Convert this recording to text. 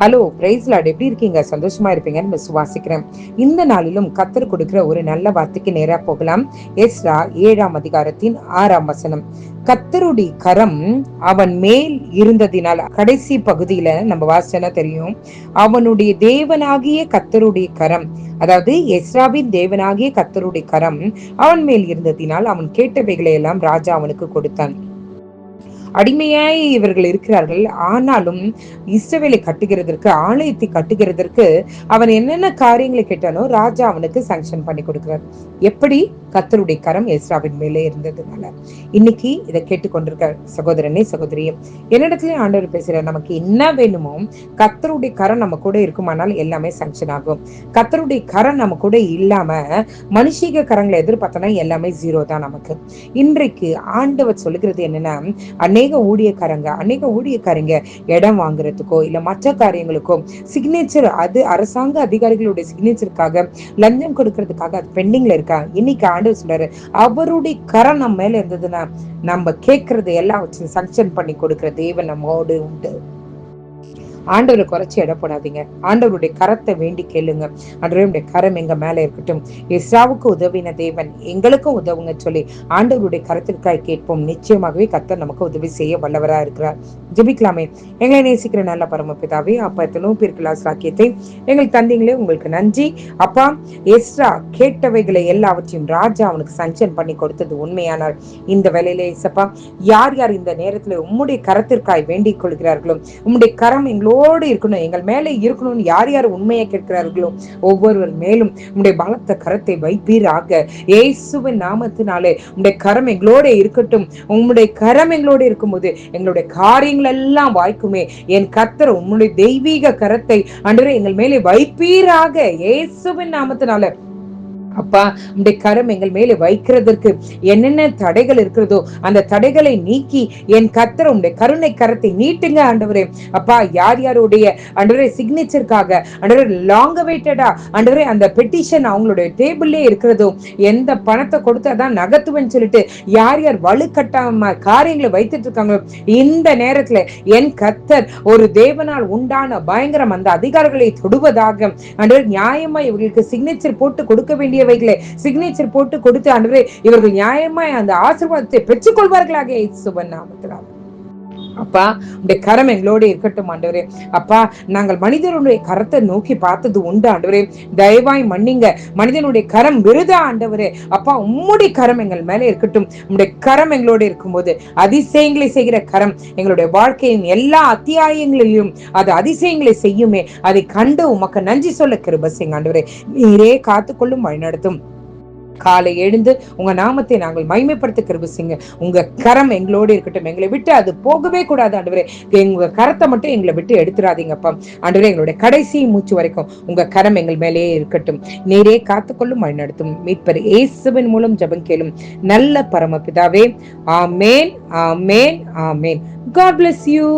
Hello price lot எப்படி இருக்கீங்க? சந்தோஷமா இருப்பீங்கன்னு விசுவாசிக்கிறேன் இந்த நாளிலும் கத்தர் கொடுக்கிற ஒரு நல்ல வார்த்தைக்கு நேராக போகலாம். எஸ்ரா ஏழாம் அதிகாரத்தின் ஆறாம் வசனம். கத்தருடைய கரம் அவன் மேல் இருந்ததினால் கடைசி பகுதியில நம்ம வாசனை தெரியும். அவனுடைய தேவனாகிய கத்தருடைய கரம் அதாவது எஸ்ராவின் தேவனாகிய கத்தருடைய கரம் அவன் மேல் இருந்ததினால் அவன் கேட்டவைகளை எல்லாம் ராஜா அவனுக்கு கொடுத்தான். அடிமையாய் இவர்கள் இருக்கிறார்கள். ஆனாலும் இஸ்ரவேலை கட்டுகிறதற்கு ஆலயத்தை கட்டுகிறதற்கு அவன் என்னென்ன காரியங்களை கேட்டானோ ராஜா அவனுக்கு சாங்ஷன் பண்ணி கொடுக்கிறார். எப்படி? கத்தருடைய கரம் எஸ்ராவின் மேலே இருந்ததுனால. இன்னைக்கு இதை கேட்டுக்கொண்டிருக்க சகோதரனே சகோதரியும் என்னிடத்துலயும் ஆண்டவர் பேசுற நமக்கு என்ன வேணுமோ கத்தருடைய கரம் நம்ம கூட இருக்குமானால் எல்லாமே சாங்ஷன் ஆகும். கத்தருடைய கரம் நம்ம கூட இல்லாம மனுஷீக கரங்களை எதிர்பார்த்தனா எல்லாமே ஜீரோ தான் நமக்கு. இன்றைக்கு ஆண்டவர் சொல்லுகிறது என்னன்னா அநேக ஊழியக்காரங்க அநேக ஊழியக்காரங்க இடம் வாங்குறதுக்கோ இல்லை மற்ற காரியங்களுக்கோ சிக்னேச்சர் அது அரசாங்க அதிகாரிகளுடைய சிக்னேச்சருக்காக லஞ்சம் கொடுக்கறதுக்காக அது பெண்டிங்ல இருக்கா? இன்னைக்கு ஆண்டவர் சொல்றாரு அவருடைய கரம் நம்ம மேல இருந்ததுன்னா நம்ம கேட்கறது எல்லாம் வச்சு சங்ஷன் பண்ணி கொடுக்கிற தேவன் நம்மோடு உண்டு. ஆண்டவரை குறைச்சி எடப்படாதீங்க ஆண்டவருடைய கரத்தை வேண்டி கேளுங்க. ஆண்டவருடைய கரம் எங்க மேல இருக்கட்டும். இஸ்ராவுக்கு உதவின தேவன் எங்களுக்கும் உதவுங்க சொல்லி ஆண்டவருடைய கரத்திற்காய் கேட்போம். நிச்சயமாகவே கத்தர் நமக்கு உதவி செய்ய வல்லவரா இருக்கிறார். ஜெபிக்கலாமே. எங்களை நேசிக்கிற நல்ல பரமபிதாவே அப்பா எத்தனோ பேருக்கு சாக்கியத்தை எங்கள் தந்தீங்களே உங்களுக்கு நன்றி. அப்பா எஸ்ரா கேட்டவைகளை எல்லாவற்றையும் ராஜா அவனுக்கு சஞ்சன் பண்ணி கொடுத்தது உண்மையானால் இந்த வேலையிலே இசப்பா யார் யார் இந்த நேரத்துல உம்முடைய கரத்திற்காய் வேண்டிக் கொள்கிறார்களோ உம்முடைய கரம் எங்களோ எங்களோடு இருக்கணும் எங்கள் மேலே இருக்கணும்னு யார் யார் உண்மையை கேட்கிறார்களோ ஒவ்வொருவர் மேலும் உடைய பலத்த கரத்தை வைப்பீராக. இயேசுவின் நாமத்தினாலே உடைய கரம் எங்களோட இருக்கட்டும். உம்முடைய கரம் எங்களோட இருக்கும்போது எங்களுடைய காரியங்கள் எல்லாம் வாய்க்குமே. என் கத்தர் உங்களுடைய தெய்வீக கரத்தை அன்று எங்கள் மேலே வைப்பீராக. இயேசுவின் நாமத்தினால அப்பா உடைய கரம் எங்கள் மேலே வைக்கிறதற்கு என்னென்ன தடைகள் இருக்கிறதோ அந்த தடைகளை நீக்கி என் கத்தர் உடைய கருணை கரத்தை நீட்டுங்க ஆண்டவரே. அப்பா யார் யாருடைய ஆண்டவரே சிக்னேச்சருக்காக ஆண்டவரே லாங் வெயிட்டடா ஆண்டவரே அந்த பெட்டிஷன் அவங்களுடைய டேபிள்லே இருக்கிறதோ எந்த பணத்தை கொடுத்து அதான் சொல்லிட்டு யார் யார் வலுக்கட்டாம காரியங்களை வைத்துட்டு இருக்காங்களோ இந்த நேரத்துல என் கத்தர் ஒரு தேவனால் உண்டான பயங்கரம் அந்த அதிகாரிகளை தொடுவதாக ஆண்டவர் நியாயமா இவர்களுக்கு சிக்னேச்சர் போட்டு கொடுக்க வேண்டிய தேவைகளை சிக்னேச்சர் போட்டு கொடுத்து அன்றே இவர்கள் நியாயமாய் அந்த ஆசீர்வாதத்தை பெற்றுக்கொள்வார்களாக சுபன் நாமத்தினால். அப்பா உடைய கரம் எங்களோட இருக்கட்டும் ஆண்டவரே. அப்பா நாங்கள் மனிதனுடைய கரத்தை நோக்கி பார்த்தது உண்டு ஆண்டவரே. தயவாய் மன்னிங்க. மனிதனுடைய கரம் விருதா ஆண்டவரே. அப்பா உம்முடைய கரம் எங்கள் மேல இருக்கட்டும். உம்முடைய கரம் எங்களோட இருக்கும்போது அதிசயங்களை செய்கிற கரம் எங்களுடைய வாழ்க்கையின் எல்லா அத்தியாயங்களிலும் அது அதிசயங்களை செய்யுமே. அதை கண்டு உமக்கு நன்றி சொல்ல கிருபசிங் ஆண்டவரே. நீரே காத்துக்கொள்ளும் வழிநடத்தும். காலை எழுந்து உங்க நாமத்தை நாங்கள் மைமைப்படுத்த கிருபிசிங்க உங்க கரம் எங்களோடு இருக்கட்டும். எங்களை விட்டு அது போகவே கூடாது ஆண்டவரே. எங்க கரத்தை மட்டும் எங்களை விட்டு எடுத்துடாதீங்கப்பா. ஆண்டவரே எங்களுடைய கடைசி மூச்சு வரைக்கும் உங்க கரம் எங்கள் மேலேயே இருக்கட்டும். நீரே காத்துக்கொள்ளும் வழிநடத்தும் மீட்பர் இயேசுவின் மூலம் ஜபம் கேளும் நல்ல பரமபிதாவே. Amen amen amen. God bless you